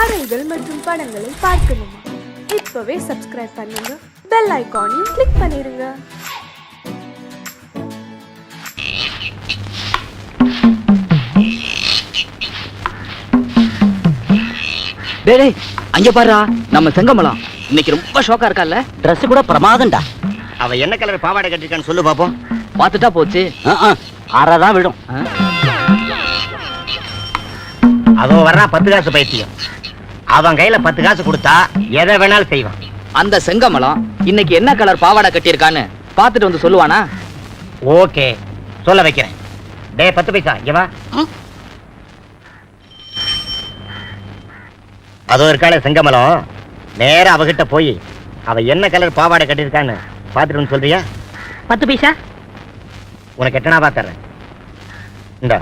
பாடல்கள் மற்றும் படங்களை பார்க்கணுமா இப்பவே சப்ஸ்கிரைப் பண்ணுங்க. பெல் ஐகானையும் கிளிக் பண்ணிருங்க. டேய் அங்க பாருடா நம்ம செங்கமலம். இன்னைக்கு ரொம்ப ஷோக்கா இருக்கால்ல? Dress கூட பிரமாதம்டா. அவ என்ன கலர் பாவாடை கட்டிருக்கான்னு சொல்லு பாப்போம். பார்த்துட்டா போச்சு. ஆறாதான் விடும். ஆ? அவன் வர்றா பத்து காசு பைத்தியம். அவன் கையில பத்து காசு கொடுத்தா எதை வேணாலும் செய்வான். அந்த செங்கமலம் இன்னைக்கு என்ன கலர் பாவாடை கட்டியிருக்கான்னு பார்த்துட்டு வந்து சொல்லுவானா? ஓகே சொல்ல வைக்கிறேன். டேய் பத்து பைசா இங்க வா. அதோ இருக்காளே செங்கமலம். நேரா அவகிட்ட போய் அவ என்ன கலர் பாவாடை கட்டியிருக்கான்னு பார்த்துட்டு வந்து சொல்றியா? பத்து பைசா? உனக்கு எட்டனா பாத்துறேன் இந்த.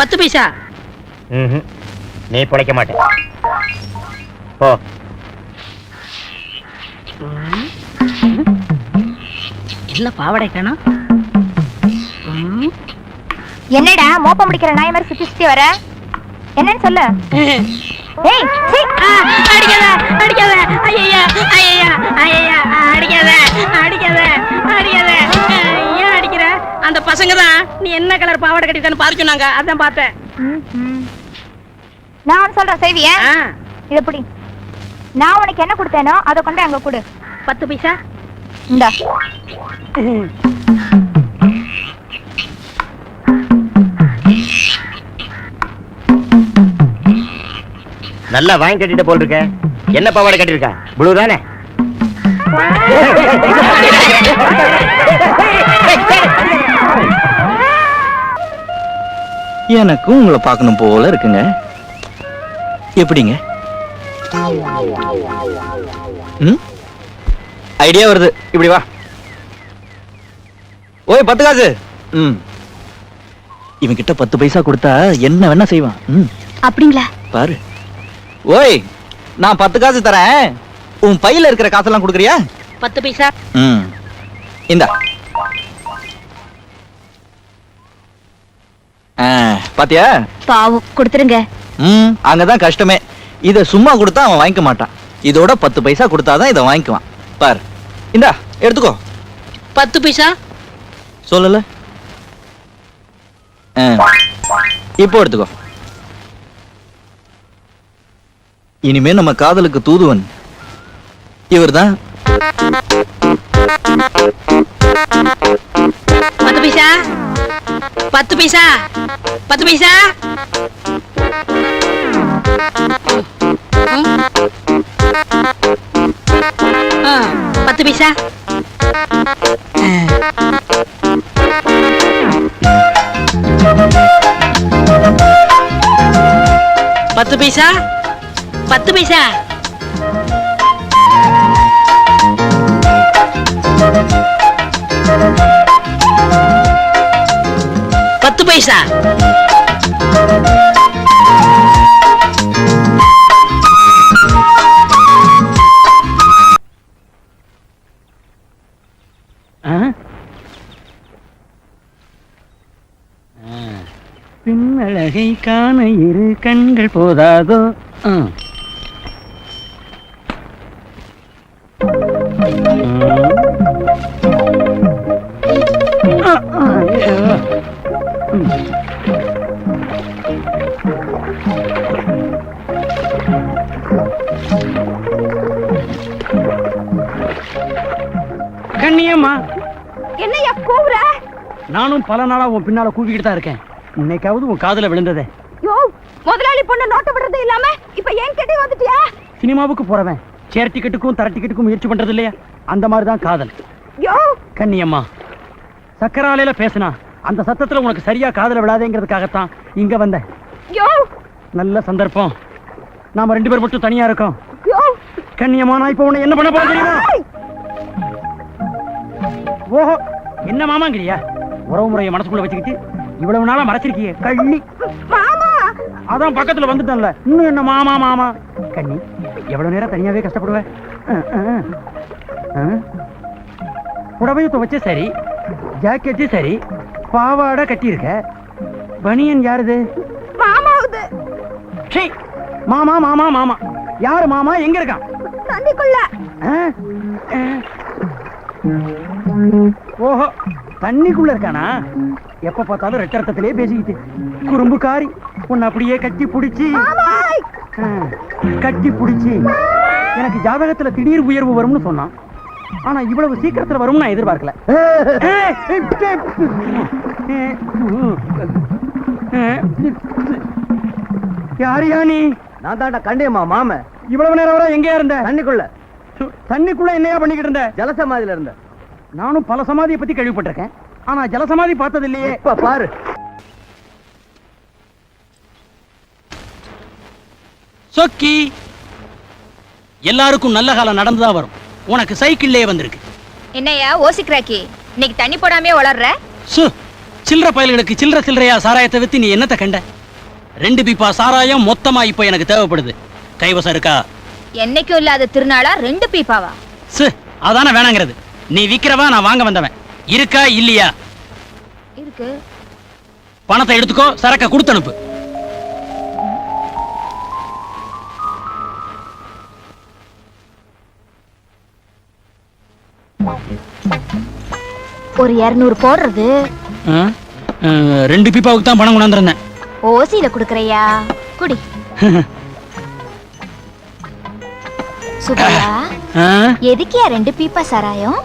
பத்து பைசா. நீ பிழைக்க மாட்டே போ. என்ன பாவாடை காணோம் என்னடா மோப்ப முடிக்கிற நாய் மாதிரி சுத்தி சுத்தி வர? என்னன்னு சொல்லு. ஏய் சீ. அடிக்காத அடிக்காத. ஐயா ஐயா ஐயா அடிக்காத அடிக்காத அடிக்காத. ஏன் அடிக்கிற? அந்த பசங்க தான் நீ என்ன கலர் பாவாடை கட்டிருக்கான்னு பார்க்க சொன்னாங்க. அதான் பார்த்தேன். நான் ஒண்ணு சொல்றேன் செய்வியா ஆ, இத புடி. நான் உனக்கு என்ன கொடுத்தேனோ அதை கொண்டு அங்க கொடு. பத்து பைசா? இந்தா. நல்லா வாங்கி கட்டிட்டு போல் இருக்க என்ன பாவாடை கட்டியிருக்கா? ப்ளூ தானே? எனக்கும் உங்களை பார்க்கணும் போல இருக்குங்க. எப்படிங்க? ஐடியா வருது. இப்படி வா. ஓய் பத்து காசு ம். இவன் கிட்ட பத்து பைசா கொடுத்தா என்ன வேணா செய்வான். ம். அப்படிங்களா? பாரு. ஓய் நான் பத்து காசு தரேன். உன் பையில இருக்கிற காசெல்லாம் கொடுக்குறியா? பத்து பைசா. ம். இந்தா. பாத்தியா? பாவம். கொடுத்துருங்க. ம். அங்கதான் கஷ்டமே. இத சும்மா கொடுத்தா அவன் வாங்கிக்க மாட்டான். இதோட பத்து பைசா கொடுத்தாதான் இதை வாங்கிக்குவான். பாரு. இந்தா எடுத்துக்கோ. பத்து பைசா? சொல்லல. ஆ, இப்போ எடுத்துக்கோ. இனிமே நம்ம காதலுக்கு தூதுவன். இவர்தான். பத்து பைசா? பத்து பைசா? பத்து பைசா? பத்து பைசா. பத்து பைசா? பத்து பைசா. பத்து பைசா. பின்னழகை காண இரு கண்கள் போதாதோ. கண்ணியம்மா. என்னையா கூவுற? நானும் பல நாளா உன் பின்னால கூவிக்கிட்டு தான் இருக்கேன். இன்னைக்காவது உன் காதுல விழுந்ததே. யோ முதலாளி பொண்ணு நோட்டு விடுறது இல்லாம இப்ப ஏன் கிட்டே வந்துட்டியா? சினிமாவுக்கு போறவன் சேர் டிக்கெட்டுக்கும் தர டிக்கெட்டுக்கும் முயற்சி பண்றது இல்லையா? அந்த மாதிரி தான் காதல். யோ! கண்ணியம்மா சக்கராலையில பேசினா அந்த சத்தத்துல உனக்கு சரியா காதல விழாதேங்கிறதுக்காகத்தான் இங்க வந்தேன் யோ! நல்ல சந்தர்ப்பம். நாம ரெண்டு பேர் மட்டும் தனியா இருக்கோம். யோ! கண்ணியம்மா நான் இப்ப உன்னை என்ன பண்ண போறேன் தெரியுமா ஓஹோ என்ன மாமாங்கிறியா? உறவு முறையை மனசுக்குள்ள வச்சுக்கிட்டு இவ்வளவு நாளா மறைச்சிருக்கியே கள்ளி மாமா! அதான் பக்கத்துல வந்துட்டேன்ல. இன்னும் என்ன மாமா மாமா? கண்ணி எவ்வளவு நேரம் தனியாவே கஷ்டப்படுவ? அஹ், அஹ், அஹ். புடவையும் துவைச்ச சரி ஜாக்கெட்டு சரி பாவாடை கட்டியிருக்க. பனியன் யாருது? மாமாவுது. மாமா மாமா மாமா. யாரு மாமா? எங்க இருக்கான் தண்ணிக்குள்ள. ஓஹோ தண்ணிக்குள்ள இருக்கானா? எப்ப பார்த்தாலும் ரெட்ட ரத்தத்திலே பேசிக்கிட்டு குறும்புக்காரி உன்னை அப்படியே கட்டி பிடிச்சி. கட்டி பிடிச்சி. எனக்கு ஜாதகத்துல திடீர் உயர்வு வரும்னு சொன்னான். ஆனா இவ்வளவு சீக்கிரத்துல வரும்னு நான் எதிர்பார்க்கல. யாரியா நீ நான் தாண்டா கண்டியம்மா மாம. இவ்வளவு நேரம் வரை எங்கேயா இருந்த? தண்ணிக்குள்ள. தண்ணிக்குள்ள என்னையா பண்ணிக்கிட்டு இருந்த? ஜலசமாதியில இருந்த. நானும் பல சமாதியை பத்தி கேள்விப்பட்டிருக்கேன். ஆனா ஜலசமாதி பார்த்தது இல்லையே இப்ப பாரு. சொக்கி எல்லாருக்கும் நல்ல காலம் நடந்துதான் வரும். உனக்கு சைக்கிள்லயே வந்திருக்கு. என்னையா ஓசிக்ராக்கி இன்னைக்கு தண்ணி போடாமே வளர்ற? சு சில்லற பயல்களுக்கு சில்லற சில்லறையா சாராயத்தை வித்து நீ என்னத்த கண்ட? ரெண்டு பீப்பா சாராயம் மொத்தமா இப்போ எனக்கு தேவைப்படுது. கைவசம் இருக்கா? என்னைக்கும் இல்லாத திருநாளா ரெண்டு பீப்பாவா? சு அதானே வேணாங்கிறது. நீ விக்கிறவா நான் வாங்க வந்தவன். இருக்கா இல்லையா? இருக்கு. பணத்தை எடுத்துக்கோ சரக்க கொடுத்து அனுப்பு. ஒரு இருநூறு போடுறது. ரெண்டு பீப்பாவுக்கு தான் பணம் கொண்டாந்துருந்தேன். ஓசியில குடுக்கறையா? குடி. சுபையா ஆ? எதுக்கியா ரெண்டு பீப்பா சாராயம்?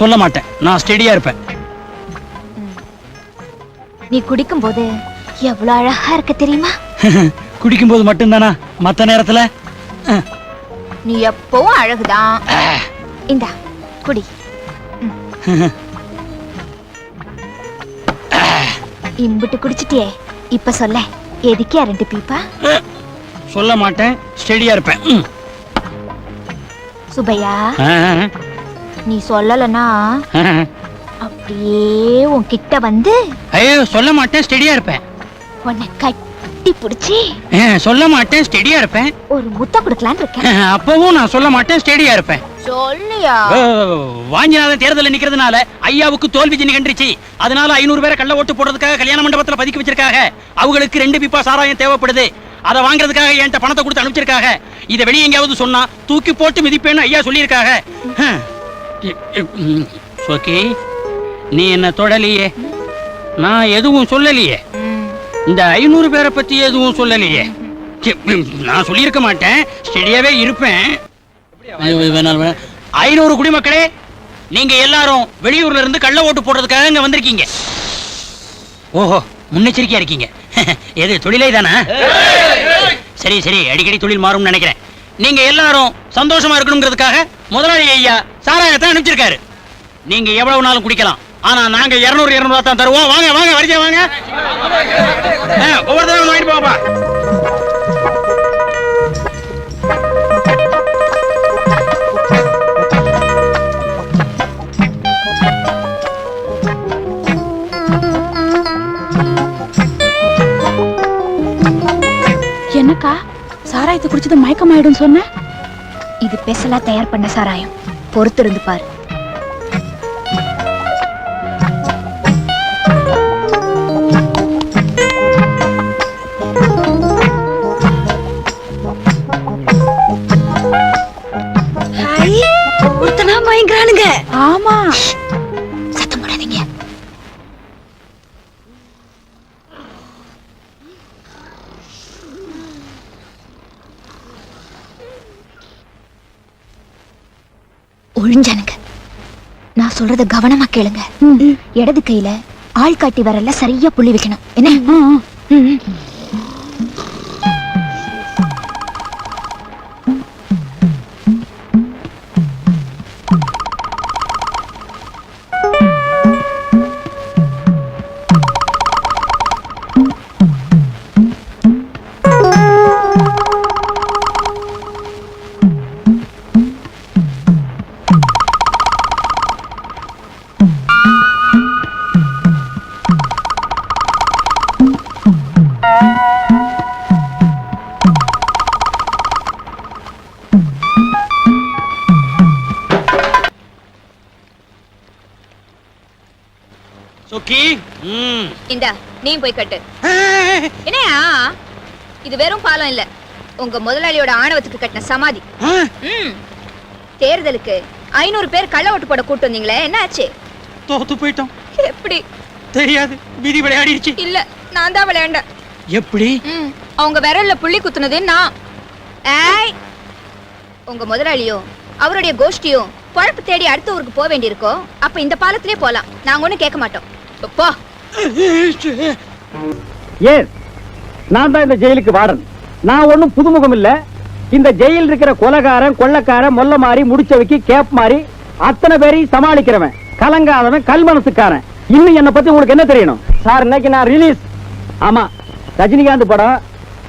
சொல்ல மாட்டேன். நான் ஸ்டெடியா இருப்பேன். நீ குடிக்கும் போது எவ்வளவு அழகா இருக்க தெரியுமா? குடிக்கும்போது மட்டும்தானா? மத்த நேரத்துல. நீ எப்பவும் அழகுதான். இந்தா குடி. இம்புட்டு குடிச்சிட்டியே. இப்ப சொல்ல எதுக்கியா ரெண்டு பீப்பா? சொல்ல மாட்டேன் ஸ்டெடியா இருப்பேன். சுபையா நீ சொல்லலனா. அப்படியே உன் கிட்ட வந்து ஐயோ சொல்ல மாட்டேன் ஸ்டெடியா இருப்பேன். உன்னை கட்டி புடிச்சி சொல்ல மாட்டேன் ஸ்டெடியா இருப்பேன். ஒரு முத்த கொடுக்கலான்னு இருக்கேன். அப்பவும் நான் சொல்ல மாட்டேன் ஸ்டெடியா இருப்பேன். சொல்லியா? ஓ, வாஞ்சிநாதன் தேர்தலில் நிக்கிறதுனால ஐயாவுக்கு தோல்வி ஜெனி கண்டுருச்சு. அதனால ஐநூறு பேரை கள்ள ஓட்டு போடுறதுக்காக கல்யாண மண்டபத்துல பதுக்கி வச்சிருக்காங்க அவங்களுக்கு ரெண்டு பிப்பா சாராயம் தேவைப்படுது. அதை வாங்குறதுக்காக என்கிட்ட பணத்தை கொடுத்து அனுப்பிச்சிருக்காங்க இதை வெளியே எங்கேயாவது சொன்னா தூக்கி போட்டு மிதிப்பேன்னு ஐயா சொல்லியிருக்காங்க சோக்கி நீ என்ன தொடலையே? நான் எதுவும் சொல்லலையே? இந்த ஐநூறு பேரை பத்தி எதுவும் சொல்லலையே? நான் சொல்லியிருக்க மாட்டேன். ஸ்டெடியாவே இருப்பேன். ஐநூறு குடிமக்களே நீங்க எல்லாரும் வெளியூர்ல இருந்து கள்ள ஓட்டு போடுறதுக்காக இங்க வந்திருக்கீங்க. ஓஹோ முன்னெச்சரிக்கையா இருக்கீங்க. எது தொழிலே தானே? சரி சரி அடிக்கடி தொழில் மாறும்னு நினைக்கிறேன். நீங்க எல்லாரும் சந்தோஷமா இருக்கணுங்கிறதுக்காக முதலாளி ஐயா சாராயத்தை அனுப்பிச்சிருக்காரு. நீங்க எவ்வளவு நாளும் குடிக்கலாம். ஆனா நாங்க இருநூறு இருநூறு தான் தருவோம். வாங்க வாங்க வரிசை வாங்க. ஒவ்வொரு ஒவ்வொருத்தரும் வாங்கிட்டு போப்பா சாராயத்தை குடிச்சது மயக்கமாயிடும் சொன்ன? இது பெசலா தயார் பண்ண சாராயம். பொறுத்திருந்து பாரு. சொல்றத கவனமா கேளுங்க. இடது கையில ஆள் காட்டி வரல சரியா புள்ளி வைக்கணும். என்ன? நீ போய் கட்டு. என்னையா? இது வெறும் பாலம் இல்ல. உங்க முதலாளியோட ஆணவத்துக்கு கட்டின சமாதி. தேர்தலுக்கு ஐநூறு பேர் கள்ள ஓட்டு போட கூட்டு வந்தீங்களே என்ன ஆச்சு? தோத்து போயிட்டோம். எப்படி? தெரியாது. விதி விளையாடிடுச்சு. இல்ல நான் தான் விளையாண்டேன். எப்படி. அவங்க விரல்ல புள்ளி குத்துனது நான். ஏய்! உங்க முதலாளியும் அவருடைய கோஷ்டியும் பழப்பு தேடி அடுத்த ஊருக்கு போக வேண்டியிருக்கோ? அப்ப இந்த பாலத்திலே போலாம். நாங்க ஒண்ணும் கேட்க மாட்டோம். போ. ஏன் நான் தான் இந்த ஜெயிலுக்கு வார்டன் நான் ஒண்ணும் புதுமுகம் இல்ல இந்த ஜெயில் இருக்கிற கொலகாரன் கொள்ளக்காரன் மொல்ல மாறி முடிச்சவைக்கு கேப் மாறி அத்தனை பேரையும் சமாளிக்கிறவன் கலங்காதவன் கல் மனசுக்காரன் இன்னும் என்ன பத்தி உங்களுக்கு என்ன தெரியணும்? சார் இன்னைக்கு நான் ரிலீஸ் ஆமா ரஜினிகாந்த் படம்.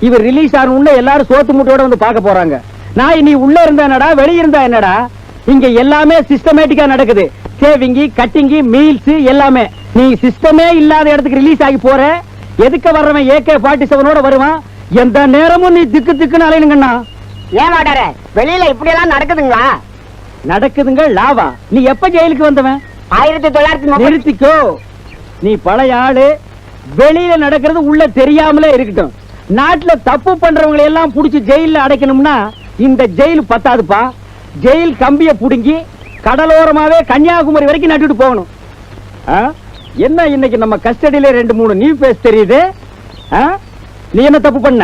இவர் ரிலீஸ் ஆகணும்னு எல்லாரும் சோத்து மூட்டையோட வந்து பார்க்க போறாங்க. நான் இனி உள்ள இருந்தா என்னடா வெளிய இருந்தா என்னடா? இங்க எல்லாமே சிஸ்டமேட்டிக்கா நடக்குது. சேவிங்கி கட்டிங்கி மீல்ஸ் எல்லாமே. நீ சிஸ்டமே இல்லாத இடத்துக்கு ரிலீஸ் ஆகி போற. எதுக்க வர்றவன் ஏகே ஃபார்ட்டி செவனோட வருவான்? எந்த நேரமும் நீ திக்கு திக்குன்னு அலையணுங்கண்ணா. ஏன் வாடார வெளியில இப்படி எல்லாம் நடக்குதுங்களா? நடக்குதுங்க லாவா. நீ எப்ப ஜெயிலுக்கு வந்தவன்? ஆயிரத்தி தொள்ளாயிரத்தி நிறுத்திக்கோ. நீ பழைய ஆளு. வெளியில நடக்கிறது உள்ள தெரியாமலே இருக்கட்டும். நாட்டுல தப்பு பண்றவங்களை எல்லாம் புடிச்சு ஜெயில்ல அடைக்கணும்னா இந்த ஜெயில் பத்தாதுப்பா. ஜெயில் கம்பிய புடுங்கி கடலோரமாவே கன்னியாகுமரி வரைக்கும் நட்டுட்டு போகணும்? என்ன இன்னைக்கு நம்ம கஸ்டடியில ரெண்டு மூணு நியூ பேஸ் தெரியுது? நீ என்ன தப்பு பண்ண?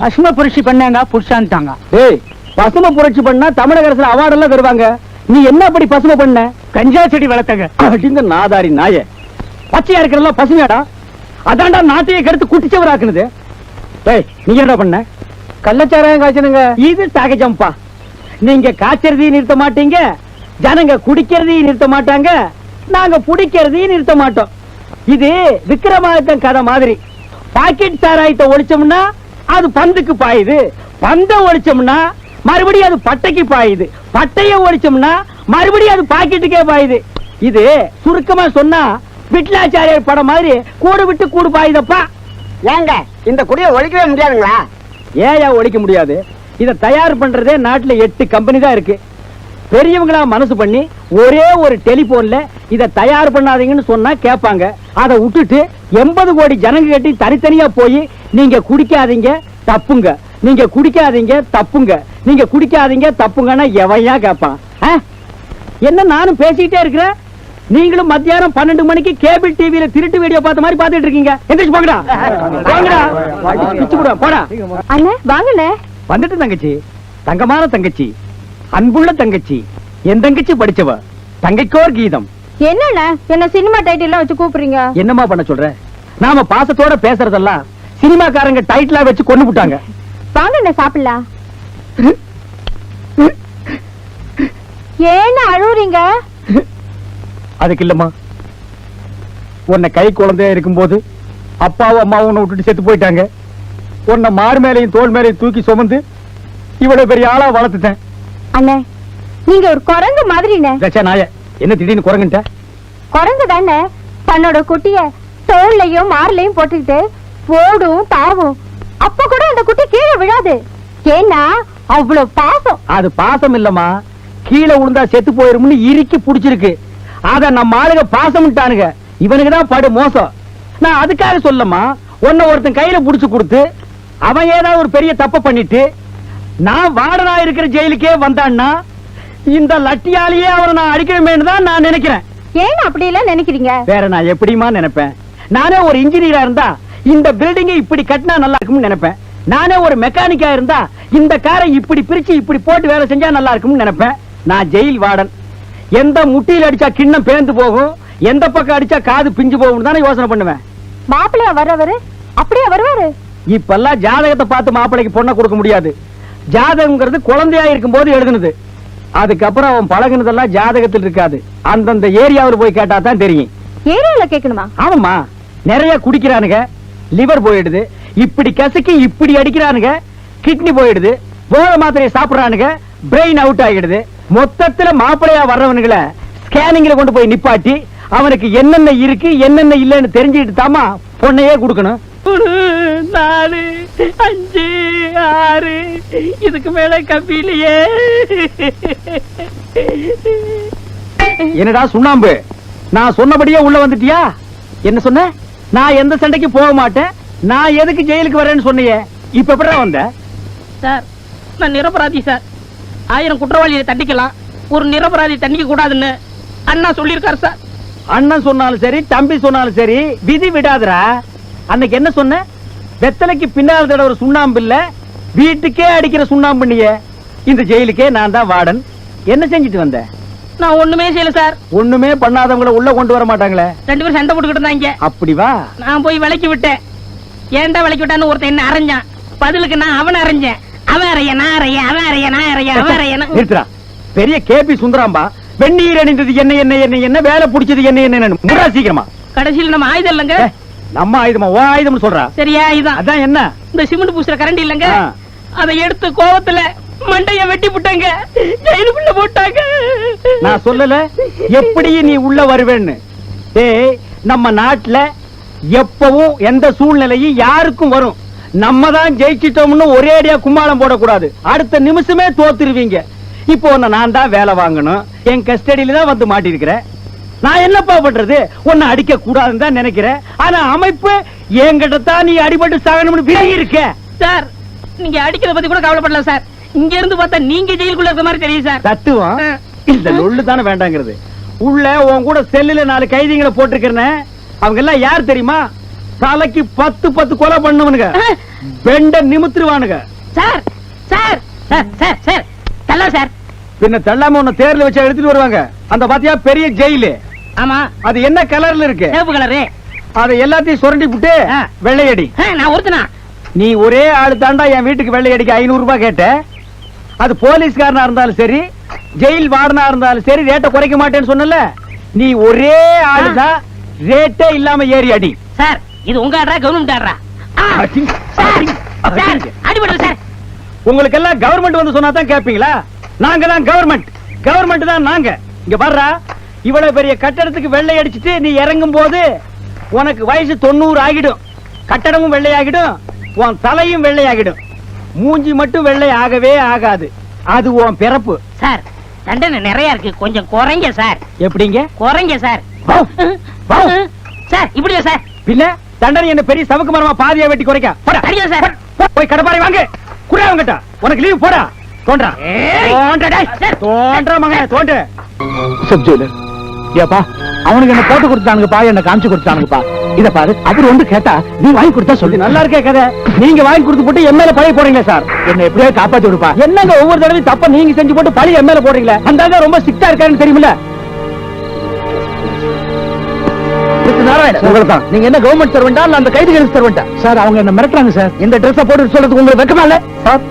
பசும புரட்சி பண்ணாங்க புடிச்சான்ட்டாங்க ஏய் பசும புரட்சி பண்ணா தமிழக அரசுல அவார்டு எல்லாம் தருவாங்க. நீ என்ன அப்படி பசும பண்ண? கஞ்சா செடி வளர்த்தங்க. அப்படின்னு நாதாரி நாய. பச்சையா இருக்கிறதெல்லாம் பசுமையாடா. அதான்டா நாட்டையே கெடுத்து குட்டிச்சவராக்குனது. ஏய் நீ என்ன பண்ண? கள்ளச்சாராயம் காய்ச்சனுங்க இது சகஜம்பா. நீங்க காய்ச்சறதையும் நிறுத்த மாட்டீங்க. ஜனங்க குடிக்கிறதையும் நிறுத்த மாட்டாங்க நாங்க பிடிக்கிறதையும் நிறுத்த மாட்டோம். இது விக்ரமாதித்தன் கதை மாதிரி. பாக்கெட் சாராயத்தை ஒழிச்சோம்னா அது பந்துக்கு பாயுது. பந்த ஒழிச்சோம்னா மறுபடியும் அது பட்டைக்கு பாயுது. பட்டைய ஒழிச்சோம்னா மறுபடியும் அது பாக்கெட்டுக்கே பாயுது. இது சுருக்கமா சொன்னா விட்லாச்சாரியர் படம் மாதிரி கூடு விட்டு கூடு பாயுதப்பா. ஏங்க இந்த குடியை ஒழிக்கவே முடியாதுங்களா? ஏயா ஒழிக்க முடியாது. இத தயார் பண்றதே நாட்டுல எட்டு கம்பெனி தான் இருக்கு. பெரியவங்களா மனசு பண்ணி ஒரே ஒரு டெலிபோன்ல இத தயார் பண்ணாதீங்கன்னு சொன்னா கேட்பாங்க. அதை விட்டுட்டு எண்பது கோடி ஜனங்க கட்டி தனித்தனியா போய் நீங்க குடிக்காதீங்க தப்புங்க. நீங்க குடிக்காதீங்க தப்புங்க. நீங்க குடிக்காதீங்க தப்புங்கன்னா எவையா கேட்பான்? என்ன நானும் பேசிக்கிட்டே இருக்கிறேன்? நீங்களும் மத்தியானம் பன்னெண்டு மணிக்கு கேபிள் டிவியில திருட்டு வீடியோ பார்த்த மாதிரி பார்த்துட்டு இருக்கீங்க. எந்திரிச்சு போங்கடா. போங்கடா. பிச்சு போடா. அண்ணே வாங்கண்ணே. வந்துட்டு தங்கச்சி. தங்கமான தங்கச்சி. அன்புள்ள தங்கச்சி. என் தங்கச்சி படிச்சவ. தங்கைக்கோர் கீதம். என்னண்ணே? என்ன சினிமா டைட்டில் வச்சு கூப்பிடுறீங்க? என்னம்மா பண்ண சொல்ற? நாம பாசத்தோட பேசுறதெல்லாம் சினிமாக்காரங்க டைட்டிலா வச்சு கொண்டு விட்டாங்க வாங்கண்ணே சாப்பிடலாம்? ஏன்னு அழுவுறீங்க? அதுக்கு இல்லம்மா. உன்னை கை குழந்தையா இருக்கும்போது அப்பாவும் அம்மாவும் உன்னை விட்டுட்டு செத்து போயிட்டாங்க. உன்னை மார் மேலையும் தோல் மேலையும் தூக்கி சுமந்து இவ்வளவு பெரிய ஆளா வளர்த்துட்டேன். அண்ணே நீங்க ஒரு குரங்கு தச்சா நாய என்ன திடீர்னு குரங்குட்ட குரங்கு தானே தன்னோட குட்டிய தோல்லையும் மார்லையும் போட்டுக்கிட்டு ஓடும் தாவும் அப்ப கூட அந்த குட்டி கீழே விழாது. ஏன்னா அவ்வளவு பாசம். அது பாசம் இல்லம்மா. கீழே விழுந்தா செத்து போயிரும்னு இறுக்கி புடிச்சிருக்கு. அத நம்ம ஆளுங்க பாசம்ட்டானுங்க. இவனுக்கு தான் படு மோசம். நான் அதுக்காக சொல்லம்மா உன்னை ஒருத்தன் கையில புடிச்சு கொடுத்து அவன் ஏதாவது ஒரு பெரிய தப்பு பண்ணிட்டு நான் வார்டனா இருக்கிற ஜெயிலுக்கே வந்தான்னா இந்த லட்டியாலேயே அவனை நான் அடிக்கணுமேனு தான் நான் நினைக்கிறேன். ஏன் அப்படி எல்லாம் நினைக்கிறீங்க? வேற நான் எப்படிமா நினைப்பேன்? நானே ஒரு இன்ஜினியரா இருந்தா இந்த பில்டிங்கை இப்படி கட்டினா நல்லா இருக்கும்னு நினைப்பேன். நானே ஒரு மெக்கானிக்கா இருந்தா இந்த காரை இப்படி பிரிச்சு இப்படி போட்டு வேலை செஞ்சா நல்லா இருக்கும்னு நினைப்பேன். நான் ஜெயில் வார்டன் எந்த முட்டியில் அடிச்சா கிண்ணம் பேந்து போகும் எந்த பக்கம் அடிச்சா காது பிஞ்சு போகும் தானே யோசனை பண்ணுவேன். மாப்பிள்ளையா வர்றவரு? அப்படியே வருவாரு? இப்பெல்லாம் ஜாதகத்தை பார்த்து மாப்பிள்ளைக்கு பொண்ணை கொடுக்க முடியாது. ஜாதகம்ங்கிறது குழந்தையா இருக்கும்போது எழுதுனது. அதுக்கப்புறம் அவன் பழகுனதெல்லாம் ஜாதகத்தில் இருக்காது. அந்தந்த ஏரியாவில் போய் கேட்டா தான் தெரியும். ஏரியால கேட்கணுமா? ஆமாம்மா. நிறைய குடிக்கிறானுங்க. லிவர் போயிடுது. இப்படி கசக்கி இப்படி அடிக்கிறானுங்க. கிட்னி போயிடுது. போத மாத்திரையை சாப்பிடுறானுங்க. பிரெயின் அவுட் ஆகிடுது. மொத்தத்துல மாப்பிளையா வர்றவனுங்களை ஸ்கேனிங்ல கொண்டு போய் நிப்பாட்டி அவனுக்கு என்னென்ன இருக்கு என்னென்ன இல்லைன்னு தெரிஞ்சுக்கிட்டு தாமா பொண்ணையே கொடுக்கணும். நாலு அஞ்சு ஆறு. இதுக்கு மேல கம்பியிலையே. என்னடா சுண்ணாம்பு? நான் சொன்னபடியே உள்ள வந்துட்டியா? என்ன சொன்ன? நான் எந்த சண்டைக்கு போக மாட்டேன். நான் எதுக்கு ஜெயிலுக்கு வரேன்னு சொன்னியே. இப்ப எப்படா வந்த? சார் நான் நிரபராதி சார். ஆயிரம் குற்றவாளியை தண்டிக்கலாம். ஒரு நிரபராதி தண்டிக்க கூடாதுன்னு அண்ணா சொல்லியிருக்காரு சார். அண்ணன் சொன்னாலும் சரி தம்பி சொன்னாலும் சரி விதி விடாதடா. அன்னைக்கு என்ன சொன்ன? வெத்தலைக்கு பின்னால் தடவை ஒரு சுண்ணாம்பு இல்ல? வீட்டுக்கே அடிக்கிற சுண்ணாம்பு நீயே இந்த ஜெயிலுக்கே நான் தான் வார்டன். என்ன செஞ்சுட்டு வந்த? நான் ஒண்ணுமே செய்யல சார். ஒண்ணுமே பண்ணாதவங்கள உள்ள கொண்டு வர மாட்டாங்களே? ரெண்டு பேரும் சண்டை போட்டுக்கிட்டு இருந்தாங்க. அப்படி வா. நான் போய் விலைக்கு விட்டேன். ஏன்டா விலைக்கு விட்டான்னு ஒருத்தன் என்ன அரைஞ்சான்? பதிலுக்கு நான் அவனை அரைஞ்சேன். அவன் அறைய நான் அறைய அவன் அறைய நான் அறைய அவன் நான் நிறுத்துறா பெரிய கேபி சுந்தராம்பா வெந்நீர் அணிந்தது என்ன என்ன என்ன என்ன வேலை பிடிச்சது என்ன என்ன முடா சீக்கிரமா. கடைசியில் நம்ம ஆயுதம் இல்லைங்க. நம்ம ஆயுதமா? ஓ ஆயுதம் சொல்றா? சரியா இதுதான் அதான் என்ன? இந்த சிமெண்ட் பூசுற கரண்டி இல்லைங்க. அதை எடுத்து கோவத்துல மண்டைய வெட்டி புட்டாங்க. ஜெயிலுக்குள்ள போட்டாங்க. நான் சொல்லல. எப்படி நீ உள்ள வருவேன்னு? ஏய் நம்ம நாட்டுல எப்பவும் எந்த சூழ்நிலையும் யாருக்கும் வரும். நம்ம தான் ஜெயிச்சிட்டோம்னு ஒரே அடியா கும்மாளம் போடக்கூடாது. அடுத்த நிமிஷமே தோத்துருவீங்க. இப்போ நான் தான் வேலை வாங்கணும். என் கஸ்டடியில தான் வந்து மாட்டிருக்கிறேன் நான் என்னப்பா பண்றது உன்னை அடிக்க கூடாதுன்னு தான் நினைக்கிறேன். ஆனா அமைப்பு என்கிட்ட தான் நீ அடிபட்டு சாகணும்னு விலகி இருக்க. சார் நீங்க அடிக்கிறத பத்தி கூட கவலைப்படல சார். இங்க இருந்து பார்த்தா நீங்க ஜெயிலுக்குள்ள இருக்க மாதிரி தெரியும் சார். தத்துவம். இந்த லொள்ளு தானே வேண்டாங்கிறது. உள்ள உன் கூட செல்லுல நாலு கைதிகளை போட்டிருக்கிறேன். அவங்க எல்லாம் யார் தெரியுமா? தலைக்கு பத்து பத்து கொலை பண்ணுவனுங்க. பெண்ட நிமித்துருவானுங்க. Sir sir sir sir sir. தள்ள சார். பின்ன தள்ளாம உன்னை தேர்ல வச்சு எடுத்துட்டு வருவாங்க. அந்த பாத்தியா பெரிய ஜெயிலு. ஆமா. அது என்ன கலர்ல இருக்கு? சிவப்பு கலரு. அதை எல்லாத்தையும் சுரண்டி விட்டு. வெள்ளையடி. நான் ஒருத்தனா? நீ ஒரே ஆளு தாண்டா என் வீட்டுக்கு வெள்ளையடிக்க ஐநூறு ரூபாய் கேட்ட. அது போலீஸ்காரனா இருந்தாலும் சரி ஜெயில் வார்டனா இருந்தாலும் சரி ரேட்டை குறைக்க மாட்டேன்னு சொன்னல. நீ ஒரே ஆளு தான் ரேட்டே இல்லாம ஏறி அடி. சார் இது உங்க ஆடுறா கவர்மெண்ட் ஆடுறா. அடிபடுது சார் உங்களுக்கு எல்லாம் கவர்மெண்ட் வந்து சொன்னா தான் கேப்பீங்களா? நாங்க தான் கவர்மெண்ட் கவர்மெண்ட் தான் நாங்க. இங்க பாருடா இவ்வளவு பெரிய கட்டடத்துக்கு வெள்ளை அடிச்சிட்டு நீ இறங்கும் போது உனக்கு வயசு தொண்ணூறு ஆகிடும். கட்டடமும் வெள்ளையாகிடும் உன் தலையும் வெள்ளையாகிடும். மூஞ்சி மட்டும் வெள்ளை ஆகவே ஆகாது. அது உன் பிறப்பு. சார் தண்டனை நிறைய இருக்கு. கொஞ்சம் குறைங்க சார். எப்படிங்க? குறைங்க சார். சார் இப்படியா சார்? பின்ன தண்டனை என்ன பெரிய சமக்கு மரமா பாதியா வெட்டி குறைக்க? போடா. அடியா சார். போய் கடப்பாரி வாங்க. குடா அவங்கிட்ட. உனக்கு லீவ் போடா. தோன்றா. தோன்றா. தோன்றா மகனே தோன்று. Sub jailer. ஏப்பா அவனுக்கு என்ன போட்டு கொடுத்தானுங்கப்பா என்ன காமிச்சு கொடுத்தானுங்கப்பா. இத பாரு அவர் வந்து கேட்டா நீ வாங்கி கொடுத்தா சொல்லு. நல்லா இருக்கே கதை. நீங்க வாங்கி கொடுத்து போட்டு மேல பழைய போறீங்க சார்? என்ன எப்படியோ காப்பாத்தி விடுப்பா. என்னங்க ஒவ்வொரு தடவையும் தப்ப நீங்க செஞ்சு போட்டு பழைய மேல போடுறீங்களே? அந்த ரொம்ப ஸ்ட்ரிக்டா இருக்காருன்னு தெரியுமில்ல. நீங்க என்ன கவர்மெண்ட் சர்வெண்டா இல்ல அந்த கைதிகளுக்கு சர்வெண்டா சார் அவங்க என்ன மிரட்டுறாங்க சார். இந்த ட்ரெஸ் போட்டு சொல்றதுக்கு உங்களுக்கு வெக்கமா இல்ல? சார்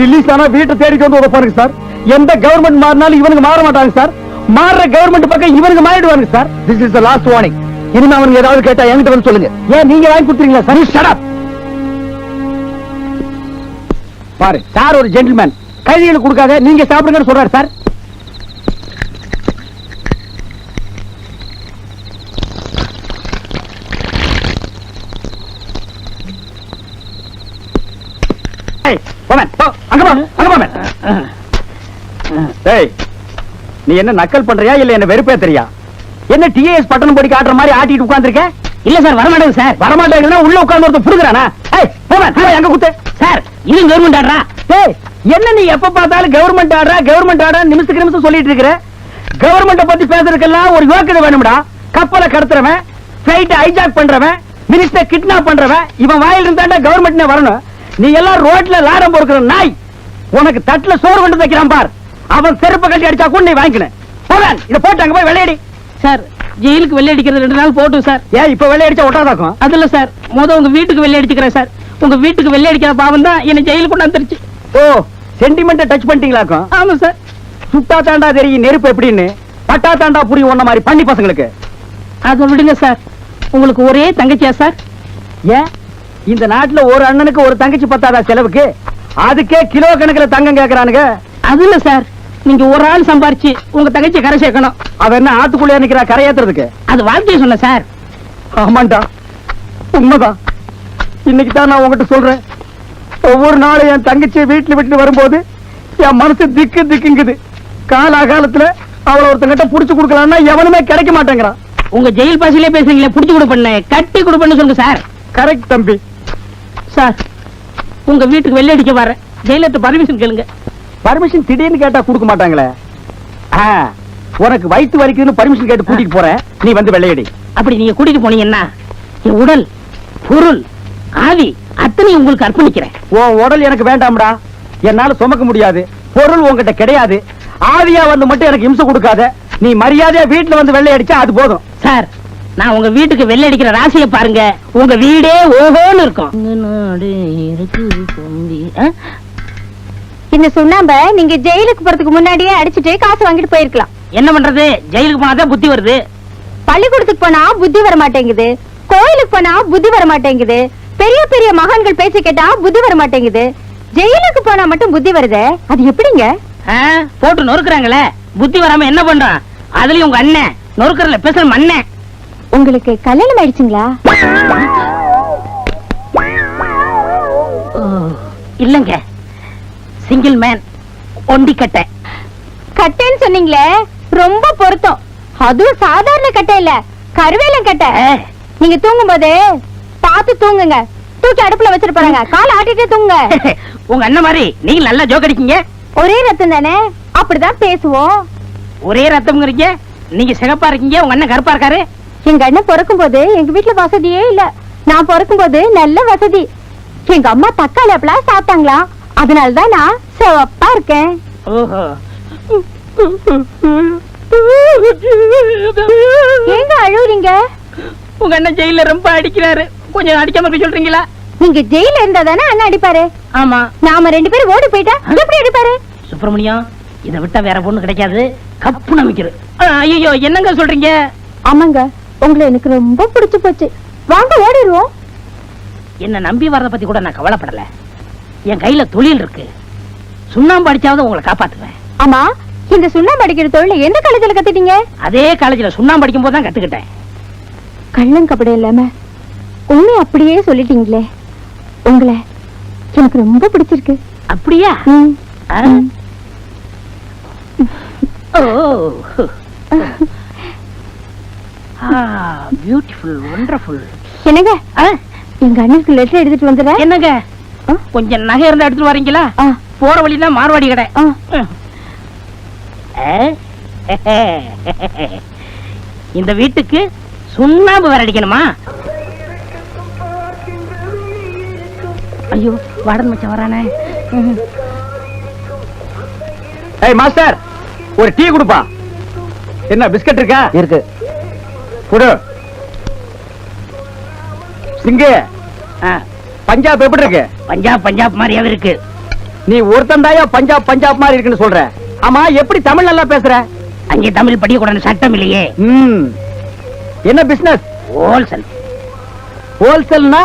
ரிலீஸ் ஆனா வீட்டை தேடிட்டு வந்து உதப்பாருங்க சார். எந்த கவர்மெண்ட் மாறினாலும் இவனுக்கு மாற மாட்டாங்க சார். மாறுற கவர்மெண்ட் பக்கம் இவனுக்கு மாறிடுவாங்க sir. This is the last warning இனிமே அவனுக்கு ஏதாவது கேட்டா என்கிட்ட வந்து சொல்லுங்க. ஏன் நீங்க வாங்கி கொடுத்துறீங்களா சரி? ஷட் பாரு சார் ஒரு ஜென்டில்மேன் கைதிகளுக்கு கொடுக்காத நீங்க சாப்பிடுங்கன்னு சொல்றாரு சார். போ, அங்க போ, அங்க. ஏய், நீ என்ன நக்கல் பண்றியா இல்ல என்ன வெறுப்பேத்தறியா என்ன டிஏஎஸ் பட்டணம் போடி காட்டுற மாதிரி ஆட்டிட்டு உட்கார்ந்துருக்க? இல்ல சார் வரமாட்டேங்க சார். வரமாட்டேங்கன்னா உள்ள உட்கார்ந்து ஒருத்தர் புடுக்குறானா ஏய் போமேன் எங்க குத்து? சார் இது கவர்மெண்ட் ஆடுறா ஏய் என்ன நீ எப்ப பார்த்தாலும் கவர்மெண்ட் ஆடுறா கவர்மெண்ட் ஆடுறா நிமிஷத்துக்கு நிமிஷம் சொல்லிட்டு இருக்கிற? கவர்மெண்ட பத்தி பேசுறதுக்கெல்லாம் ஒரு யோக்கியதை வேணும்டா. கப்பலை கடத்துறவன் பிளைட் ஹைஜாக் பண்றவன் மினிஸ்டர் கிட்னாப் பண்றவன் இவன் வாயில் இருந்தாண்டா கவர்மெண்ட்னே வரணும். நீ எல்லாம் ரோட்ல லாரம் பொறுக்கிற நாய். உனக்கு தட்டுல சோறு கொண்டு வைக்கிறான் பார். அவன் செருப்பு கட்டி அடிச்சா கூட நீ வாங்கிக்கணும் போவேன் இதை போட்டு அங்க போய் வெள்ளையடி. சார் ஜெயிலுக்கு வெள்ளை அடிக்கிறது ரெண்டு நாள் போட்டும் சார். ஏன் இப்ப வெள்ளை அடிச்சா ஒட்டாதாக்கும்? அதுல சார் முத உங்க வீட்டுக்கு வெள்ளை அடிச்சுக்கிறேன் சார். உங்க வீட்டுக்கு வெள்ளை அடிக்கிற பாவம் தான் என்ன ஜெயிலுக்கு கொண்டு வந்துருச்சு. ஓ சென்டிமெண்ட் டச் பண்ணிட்டீங்களாக்கும்? ஆமா சார். சுட்டா தாண்டா தெரியும் நெருப்பு எப்படின்னு. பட்டா தாண்டா புரியும் உன்ன மாதிரி பண்ணி பசங்களுக்கு. அதை விடுங்க சார். உங்களுக்கு ஒரே தங்கச்சியா சார்? ஏன்? இந்த நாட்டுல ஒரு அண்ணனுக்கு ஒரு தங்கச்சி பத்தாதா செலவுக்கு? அதுக்கே கிலோ கணக்குல தங்கம் கேக்குறானுங்க. அது இல்ல சார். நீங்க ஒரு ஆள் சம்பாரிச்சு உங்க தங்கச்சியை கரை சேர்க்கணும். அவ என்ன ஆத்துக்குள்ளே நிக்கிறா? கரையேத்துறதுக்கு அது வாழ்க்கையை சொன்ன சார். ஆமாண்டா. உண்மைதான். இன்னைக்கு தான் நான் உங்ககிட்ட சொல்றேன். ஒவ்வொரு நாளும் என் தங்கச்சியை வீட்டுல விட்டு வரும்போது என் மனசு திக்கு திக்குங்குது. காலாகாலத்துல அவளை ஒருத்தங்கிட்ட புடிச்சு கொடுக்கலாம்னா எவனுமே கிடைக்க மாட்டேங்கிறான். உங்க ஜெயில் பாசிலே பேசுறீங்களே புடிச்சு கொடுப்பண்ணு. கட்டி கொடுப்பண்ணு சொல்லுங்க சார். கரெக்ட் தம்பி. சார் உங்க வீட்டுக்கு வெள்ளை அடிக்க வரேன் ஜெயிலர்ட்ட பர்மிஷன் கேளுங்க. பர்மிஷன் திடீர்னு கேட்டா கொடுக்க மாட்டாங்களே. உனக்கு வயிற்று வலிக்குதுன்னு பர்மிஷன் கேட்டு கூட்டிட்டு போறேன். நீ வந்து வெள்ளையடி. அப்படி நீங்க கூட்டிட்டு போனீங்கன்னா என் உடல் பொருள் ஆவி அத்தனையும் உங்களுக்கு அர்ப்பணிக்கிறேன். உன் உடல் எனக்கு வேண்டாம்டா. என்னால சுமக்க முடியாது. பொருள் உன்கிட்ட கிடையாது. ஆவியா வந்து மட்டும் எனக்கு இம்சை கொடுக்காத. நீ மரியாதையா வீட்டுல வந்து வெள்ளை அடிச்சா அது போதும். சார் நான் உங்க வீட்டுக்கு வெள்ளை அடிக்கிற ராசியை பாருங்க. உங்க வீடே ஓஹோன்னு இருக்கும்? இந்த சுண்ணாம்ப நீங்க ஜெயிலுக்கு போறதுக்கு முன்னாடியே அடிச்சிட்டு காசு வாங்கிட்டு போயிருக்கலாம். என்ன பண்றது? ஜெயிலுக்கு போனாதான் புத்தி வருது. பள்ளிக்கூடத்துக்கு போனா புத்தி வர மாட்டேங்குது. கோயிலுக்கு போனா புத்தி வர மாட்டேங்குது. பெரிய பெரிய மகான்கள் பேசி கேட்டா புத்தி வர மாட்டேங்குது. ஜெயிலுக்கு போனா மட்டும் புத்தி வருதே? அது எப்படிங்க? போட்டு நொறுக்குறாங்களே. புத்தி வராம என்ன பண்றான் அதுலயும் உங்க அண்ணன். நொறுக்கறல பேசுற மண்ணன் உங்களுக்கு கல்யாணம் ஆயிடுச்சுங்களா? இல்லங்க. சிங்கிள் மேன் ஒண்டி கட்டை. கட்டைன்னு சொன்னீங்களே ரொம்ப பொருத்தம். அதுவும் சாதாரண கட்டை இல்ல கருவேலம் கட்டை. நீங்க தூங்கும் போது பார்த்து தூங்குங்க. தூக்கி அடுப்புல வச்சிட்டு போறாங்க கால ஆட்டிட்டே தூங்குங்க. உங்க அண்ணன் மாதிரி நீங்க நல்லா ஜோக் அடிக்கீங்க. ஒரே ரத்தம் தானே? அப்படிதான் பேசுவோம். ஒரே ரத்தம்ங்கிறீங்க. நீங்க சிகப்பா இருக்கீங்க உங்க அண்ணன் கருப்பா இருக்காரு. எங்க அண்ணன் பிறக்கும் போது எங்க வீட்டுல வசதியே இல்ல. நான் பிறக்கும் போது நல்ல வசதி. எங்க அம்மா தக்காளி அப்பெல்லாம் சாப்பிட்டாங்களா அதனாலதான் நான் சிவப்பா இருக்கேன். ஓஹோ. ஏங்க அழுவுறீங்க? உங்க அண்ணன் ஜெயில ரொம்ப அடிக்கிறாரு. கொஞ்சம் அடிக்காம இருக்க சொல்றீங்களா? நீங்க ஜெயில இருந்தா தானே அண்ணன் அடிப்பாரு? ஆமா. நாம ரெண்டு பேரும் ஓடி போயிட்டா எப்படி அடிப்பாரு? சுப்பிரமணியம் இதை விட்டா வேற பொண்ணு கிடைக்காது. கப்பு நம்பிக்கிறது ஐயோ என்னங்க சொல்றீங்க? ஆமாங்க உங்களை எனக்கு ரொம்ப பிடிச்சு போச்சு. வாங்க ஓடிடுவோம். என்ன நம்பி வர்றத பத்தி கூட நான் கவலைப்படல. என் கையில தொழில் இருக்கு. சுண்ணாம்பு அடிச்சாவது உங்களை காப்பாத்துவேன். ஆமா இந்த சுண்ணாம்பு அடிக்கிற தொழில எந்த காலேஜ்ல கத்துட்டீங்க? அதே காலேஜ்ல சுண்ணாம்பு அடிக்கும் போது தான் கத்துக்கிட்டேன். கள்ளங்கப்படி இல்லாம உண்மை அப்படியே சொல்லிட்டீங்களே. உங்களை எனக்கு ரொம்ப பிடிச்சிருக்கு. அப்படியா? பியூட்டிஃபுல் ஒண்டர்ஃபுல் என்னங்க? எங்க அண்ணனுக்கு லெட்டர் எடுத்துட்டு வந்துடுறேன். என்னங்க? கொஞ்சம் நகை இருந்தா எடுத்துட்டு வரீங்களா? போற வழியில மார்வாடி கடை? இந்த வீட்டுக்கு சுண்ணாம்பு வேற அடிக்கணுமா? ஐயோ வாடன் மச்சான் வரானே. ஏய் மாஸ்டர் ஒரு டீ கொடுப்பா. என்ன பிஸ்கட் இருக்கா? இருக்கு. கொடு. சிங்கு. ஆ, பஞ்சாப் எப்படி இருக்கு? பஞ்சாப் பஞ்சாப் மாதிரியாவே இருக்கு. நீ ஒருத்தன் பஞ்சாப் பஞ்சாப் மாதிரி இருக்குன்னு சொல்ற. ஆமா எப்படி தமிழ் நல்லா பேசுற? அங்கே தமிழ் படிக்கக்கூடாது சட்டம் இல்லையே. ம். என்ன பிசினஸ் ஹோல்சேல் ஹோல்சேல்னா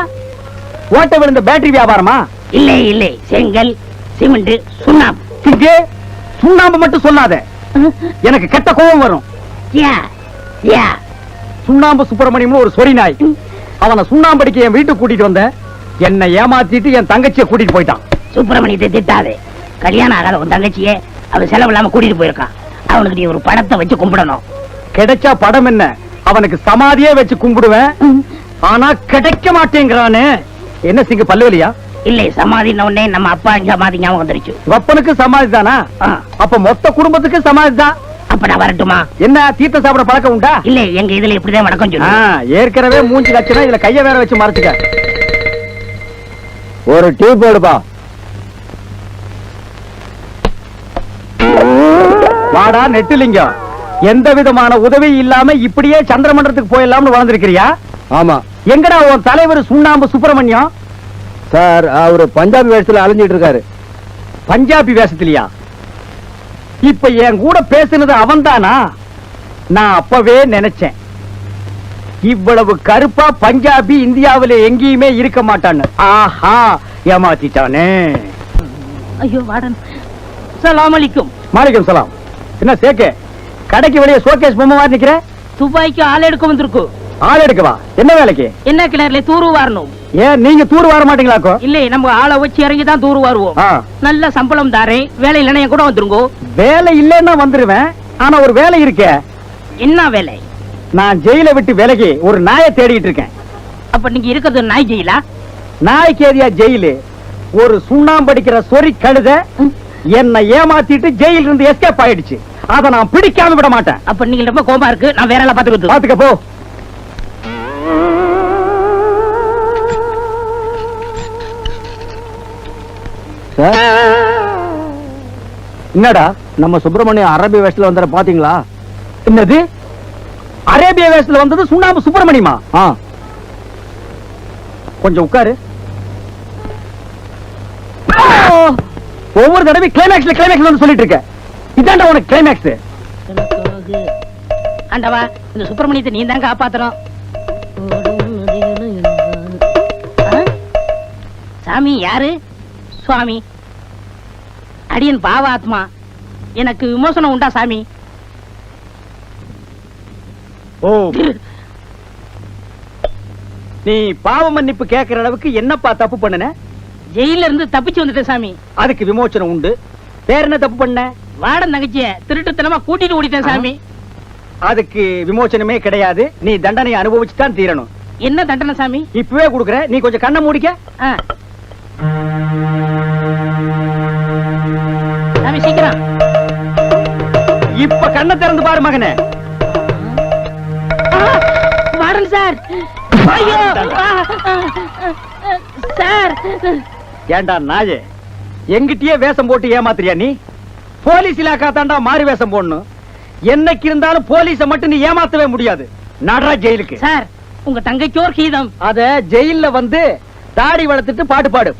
ஓட்ட விழுந்த பேட்டரி வியாபாரமா? இல்லை இல்லை. செங்கல் சிமெண்ட் சுண்ணாம்பு. சிங்கு சுண்ணாம்பு மட்டும் சொல்லாத. எனக்கு கெட்ட கோபம் வரும். யா யா. சுண்ணாம்பு சுப்பிரமணியம்னு ஒரு சொறி நாய். அவனை சுண்ணாம்படிக்கு என் வீட்டுக்கு கூட்டிட்டு வந்தேன். என்னை ஏமாத்திட்டு என் தங்கச்சியை கூட்டிட்டு போயிட்டான். சுப்பிரமணியத்தை திட்டாதே. கல்யாணம் ஆகாத உன் தங்கச்சியே அவன் செலவு இல்லாம கூட்டிட்டு போயிருக்கான் அவனுக்கு நீ ஒரு படத்தை வச்சு கும்பிடணும். கிடைச்சா படம் என்ன? அவனுக்கு சமாதியே வச்சு கும்பிடுவேன். ஆனா கிடைக்க மாட்டேங்கிறானே. என்ன சிங்க பல்லுவலியா? இல்லை சமாதின உடனே நம்ம அப்பா சமாதி ஞாபகம் வந்துருச்சு. வெப்பனுக்கு சமாதி தானா? அப்ப மொத்த குடும்பத்துக்கு சமாதி தான். அப்ப நான் வரட்டுமா? என்ன தீர்த்த சாப்பிட பழக்கம் உண்டா? இல்ல எங்க இதுல இப்படிதான் வணக்கம் சொல்லு ஏற்கனவே மூஞ்சி லட்சணம் இதுல கைய வேற வச்சு மறைச்சுக்க ஒரு டீ போடுப்பா. வாடா நெட்டுலிங்கம். எந்த விதமான உதவி இல்லாம இப்படியே சந்திரமண்டலத்துக்கு போயிடலாம்னு வளர்ந்துருக்கிறியா? ஆமா. எங்கடா உன் தலைவர் சுண்ணாம்பு சுப்பிரமணியம்? சார் அவரு பஞ்சாபி வேஷத்துல அலைஞ்சிட்டு இருக்காரு. பஞ்சாபி வேஷத்திலியா? இப்ப என் கூட பேசுனது அவன்தானா? நான் அப்பவே நினைச்சேன். இவ்வளவு கருப்பா பஞ்சாபி இந்தியாவில எங்கேயுமே இருக்க மாட்டான்னு. ஆஹா ஏமாத்திட்டானே. ஐயோ வாடன். சலாம் அலிக்கும். மாலிகம் சலாம். என்ன சேக்கு? கடைக்கு வெளியே ஷோகேஸ் பொம்மை மாதிரி நிக்கிற? துபாய்க்கு ஆள் எடுக்க வந்திருக்கு. ஆள் எடுக்கவா? என்ன வேலைக்கு? என்ன கிணறுல தூரு வாரணும். ஏன் நீங்க தூர் வர மாட்டீங்களாக்கோ இல்லை நம்ம ஆளை வச்சு இறங்கி தான் தூரு வாருவோம். நல்ல சம்பளம் தாரேன். வேலை இல்லைன்னா கூட வந்துருங்கோ. வேலை இல்லைன்னா வந்துருவேன். ஆனா ஒரு வேலை இருக்கே. என்ன வேலை? நான் ஜெயில விட்டு விலகி ஒரு நாயை தேடிட்டு இருக்கேன். அப்ப நீங்க இருக்கிறது நாய் ஜெயிலா? நாய்க்கு ஏரியா ஜெயிலு? ஒரு சுண்ணாம்படிக்கிற சொறி கழுத என்னை ஏமாத்திட்டு ஜெயில இருந்து எஸ்கேப் ஆயிடுச்சு. அத நான் பிடிக்காம விட மாட்டேன். அப்ப நீங்க ரொம்ப கோபமா இருக்கு. நான் வேற எல்லாம் பாத்துக்கிறது பாத்துக்க போ. என்னடா? நம்ம சுப்பிரமணியம் அரேபிய வேஷத்துல வந்தார பாத்தீங்களா என்னது? அரேபிய வேஷத்துல வந்தது சுண்ணாம்பு சுப்பிரமணியமா? ஆ. கொஞ்சம் உட்காரு. ஒவ்வொரு தடவை கிளைமேக்ஸ்ல கிளைமேக்ஸ்ல வந்து சொல்லிட்டு இருக்க இதான்டா உனக்கு கிளைமேக்ஸ் ஆண்டவா இந்த சுப்பிரமணியத்தை நீ தான் காப்பாத்துறோம். சாமி யாரு? சுவாமி. அடியன் பாவாத்மா. எனக்கு விமோசனம் உண்டா சாமி? ஓ. நீ பாவ மன்னிப்பு கேட்கிற அளவுக்கு என்னப்பா தப்பு பண்ணுன? ஜெயில இருந்து தப்பிச்சு வந்துட்டேன் சாமி. அதுக்கு விமோச்சனம் உண்டு. வேற என்ன தப்பு பண்ண? வாடன் தங்கச்சிய திருட்டுத்தனமா கூட்டிட்டு ஓடிட்டேன் சாமி. அதுக்கு விமோச்சனமே கிடையாது. நீ தண்டனை அனுபவிச்சு தான் தீரணும். என்ன தண்டனை சாமி? இப்பவே கொடுக்குற. நீ கொஞ்சம் கண்ணை மூடிக்க. ஆ. சாமி சீக்கிரம். இப்ப கண்ணை திறந்து பாரு மகனே. சார். ஐயோ. சார். ஏண்டா நாயே? எங்கிட்டயே வேஷம் போட்டு ஏமாத்துறியா நீ? போலீஸ் இலாக்கா தாண்டா மாறி வேஷம் போடணும். என்னைக்கு இருந்தாலும் போலீஸ மட்டும் நீ ஏமாத்தவே முடியாது. நடரா ஜெயிலுக்கு. சார் உங்க தங்கைக்கோர் கீதம் அத ஜெயில்ல வந்து தாடி வளர்த்துட்டு பாட்டு பாடு.